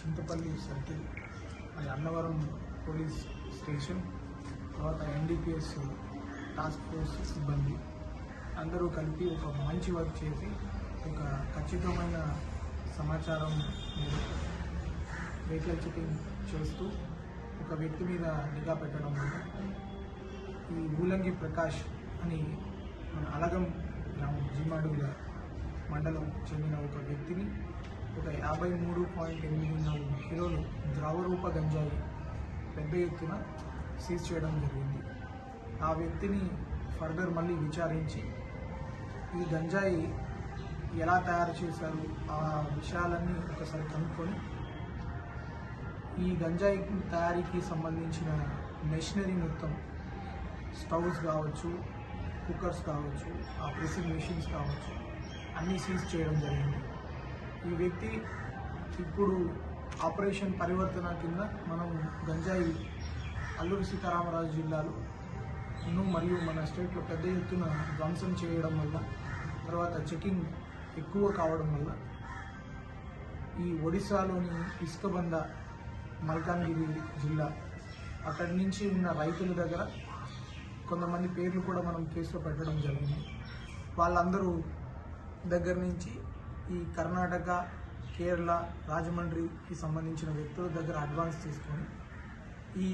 Chintapalli circle మరి Annavaram police station తర్వాత NDPS task force సిబ్బంది. అందరూ కలిపి ఒక మంచి వర్క్ చేసి ఒక ఖచ్చితమైన సమాచారం మేరకు వెహికల్ చెకింగ్ చేస్తూ ఒక వ్యక్తి మీద నిఘా పెట్టడం వల్ల ఈ ఊలంగి ప్రకాష్ అని మన అలగం గ్రామం జిమాడుల మండలం చెందిన ఒక వ్యక్తిని ఒక యాభై మూడు పాయింట్ ఎనిమిది నాలుగు కిలోలు ద్రవరూప గంజాయి పెద్ద ఎత్తున సీజ్ చేయడం జరిగింది. ఆ వ్యక్తిని ఫర్దర్ మళ్ళీ విచారించి ఈ గంజాయి ఎలా తయారు చేశారు ఆ విషయాలన్నీ ఒకసారి కనుక్కొని ఈ గంజాయి తయారీకి సంబంధించిన మెషినరీ మొత్తం స్టవ్స్ కావచ్చు కుక్కర్స్ కావచ్చు ఆ ప్రెసింగ్ మెషిన్స్ కావచ్చు అన్నీ సీజ్ చేయడం జరిగింది. ఈ వ్యక్తి ఇప్పుడు ఆపరేషన్ పరివర్తన కింద మనం గంజాయి అల్లూరు సీతారామరాజు జిల్లాలో మరియు మన స్టేట్లో పెద్ద ఎత్తున ధ్వంసం చేయడం వల్ల తర్వాత చెకింగ్ ఎక్కువ కావడం వల్ల ఈ ఒడిశాలోని ఇసుకబంద మల్కాన్గిరి జిల్లా అక్కడి నుంచి ఉన్న రైతుల దగ్గర కొంతమంది పేర్లు కూడా మనం కేసులో పెట్టడం జరిగింది. వాళ్ళందరూ దగ్గర నుంచి ఈ కర్ణాటక కేరళ రాజమండ్రికి సంబంధించిన వ్యక్తుల దగ్గర అడ్వాన్స్ తీసుకొని ఈ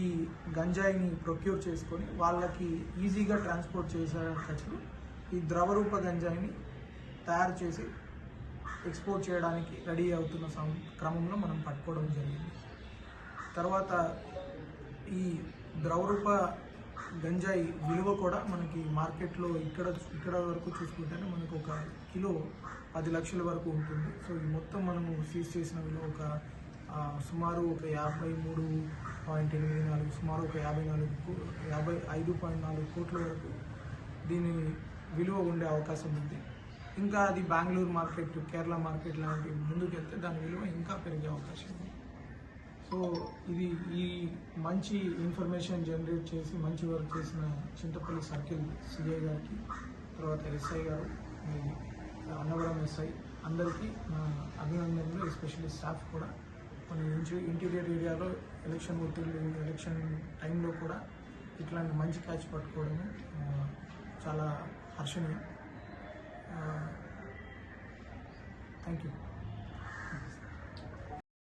గంజాయిని ప్రొక్యూర్ చేసుకొని వాళ్ళకి ఈజీగా ట్రాన్స్పోర్ట్ చేసేటట్లు ఈ ద్రవరూప గంజాయిని తయారు చేసి ఎక్స్పోర్ట్ చేయడానికి రెడీ అవుతున్న సం క్రమంలో మనం పట్టుకోవడం జరిగింది. తర్వాత ఈ ద్రవరూప గంజాయి విలువ కూడా మనకి మార్కెట్లో ఇక్కడ ఇక్కడ వరకు చూసుకుంటేనే మనకు ఒక కిలో పది లక్షల వరకు ఉంటుంది. సో ఈ మొత్తం మనము సీజ్ చేసిన విలువ ఒక సుమారు ఒక యాభై మూడు పాయింట్ ఎనిమిది నాలుగు సుమారు ఒక యాభై నాలుగు యాభై ఐదు పాయింట్ నాలుగు కోట్ల వరకు దీని విలువ ఉండే అవకాశం ఉంది. ఇంకా అది బెంగళూరు మార్కెట్ కేరళ మార్కెట్ లాంటి ముందుకెళ్తే దాని విలువ ఇంకా పెరిగే అవకాశం ఉంది. సో ఇది ఈ మంచి ఇన్ఫర్మేషన్ జనరేట్ చేసి మంచి వర్క్ చేసిన చింతపల్లి సర్కిల్ సిఐ గారికి తర్వాత ఎస్ఐ గారు అన్నవరం ఎస్ఐ అందరికీ నా అభినందనలు ఎస్పెషల్లీ స్టాఫ్ కూడా. మన ఇంటి ఇంటీరియర్ ఏరియాలో ఎలక్షన్ ఒత్తిళ్ళు ఎలక్షన్ టైంలో కూడా ఇట్లాంటి మంచి క్యాచ్ పట్టుకోవడమే చాలా హర్షణీయం. Thank you.